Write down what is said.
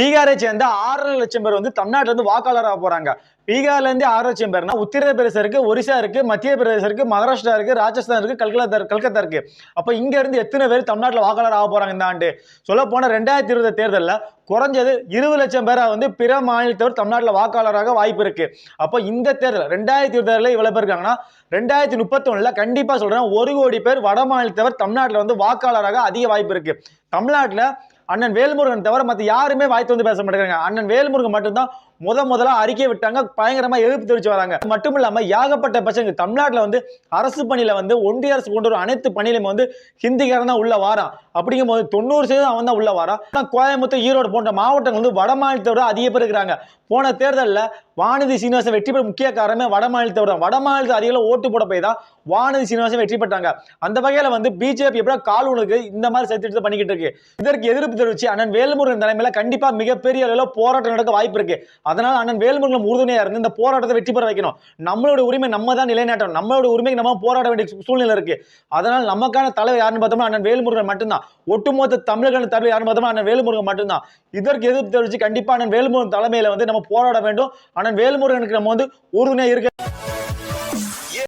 பீகாரை சேர்ந்த ஆறரை லட்சம் பேர் வந்து தமிழ்நாட்டில் இருந்து வாக்காளராக போறாங்க. பீகார்ல இருந்து ஆறு லட்சம் பேர்னா உத்தரப்பிரதேச இருக்கு ஒரிசா இருக்கு மத்திய பிரதேசம் இருக்கு மகாராஷ்டிரா இருக்கு ராஜஸ்தான் இருக்கு கல்கத்தா கல்கத்தா இருக்கு. அப்ப இங்க இருந்து எத்தனை பேர் தமிழ்நாட்டில் வாக்காளர் ஆக போறாங்க இந்த ஆண்டு? சொல்ல போனா ரெண்டாயிரத்தி இருபது தேர்தலில் குறைஞ்சது இருபது லட்சம் பேரா வந்து பிற மாநிலத்தவர் தமிழ்நாட்டில் வாக்காளராக வாய்ப்பு இருக்கு. அப்போ இந்த தேர்தல் ரெண்டாயிரத்தி இருபதுல இவ்வளவு பேர் இருக்காங்கன்னா ரெண்டாயிரத்தி முப்பத்தொன்னுல கண்டிப்பா சொல்றேன் ஒரு கோடி பேர் வட மாநிலத்தவர் தமிழ்நாட்டில் வந்து வாக்காளராக அதிக வாய்ப்பு இருக்கு. தமிழ்நாட்டில் அண்ணன் வேல்முருகன் தவிர மற்ற யாருமே வாய்த்து வந்து பேச மாட்டேங்கிறாங்க. அண்ணன் வேல்முருகன் மட்டும்தான் முத முதலா அறிக்கை விட்டாங்க பயங்கரமா எதிர்ப்பு தெரிவிச்சு வராங்க. மட்டும் இல்லாம ஏகப்பட்ட பசங்க தமிழ்நாட்டுல வந்து அரசு பணியில வந்து ஒன்றிய அரசு கொண்டு வரும் அனைத்து பணியிலும் வந்து ஹிந்திக்காரன் தான் உள்ள வாரான் அப்படிங்கும் போது தொண்ணூறு சதவீதம் அவன் தான் உள்ள வாரான் ஆனா கோயம்புத்தூர் ஈரோடு போன்ற மாவட்டங்கள் வந்து வட மாநிலத்தோட அதிக பேர் இருக்கிறாங்க. போன தேர்தலில் வானதி சீனிவாசன் வெற்றி பெற முக்கிய காரணமே வட மாநிலத்தோட வட மாநிலத்தில் அதிகம் ஓட்டு போட போய் தான் வானதி சீனிவாசன் வெற்றி பெற்றாங்க. அந்த வகையில வந்து பிஜேபி எப்படி கால் உனக்கு இந்த மாதிரி சேர்த்து பண்ணிக்கிட்டு இருக்கு. இதற்கு எதிர்ப்பு தெரிவிச்சு அண்ணன் வேல்முருகன் தலைமையில் கண்டிப்பா மிகப்பெரிய அளவில் போராட்டம் நடக்க வாய்ப்பு இருக்கு. அதனால் அண்ணன் வேல்முருகன் உறுதுணையாக இருந்து இந்த போராட்டத்தை வெற்றி பெற வைக்கணும். நம்மளோட உரிமை நம்ம தான் நிலைநாட்டணும். நம்மளோட உரிமைக்கு நம்ம போராட வேண்டிய சூழ்நிலை இருக்கு. அதனால் நமக்கான தலைவர் யாருன்னு பார்த்தோம்னா அண்ணன் வேல்முருகன் மட்டும்தான். ஒட்டுமொத்த தமிழர்கள் தலைவர் யாருன்னு பார்த்தோம்னா அண்ணன் வேல்முருகன் மட்டும்தான். இதற்கு எதிர்ப்பு தெரிவித்து கண்டிப்பாக அண்ணன் வேல்முருகன் தலைமையில் வந்து நம்ம போராட வேண்டும். அண்ணன் வேல்முருகனுக்கு நம்ம வந்து உறுதுணையாக இருக்க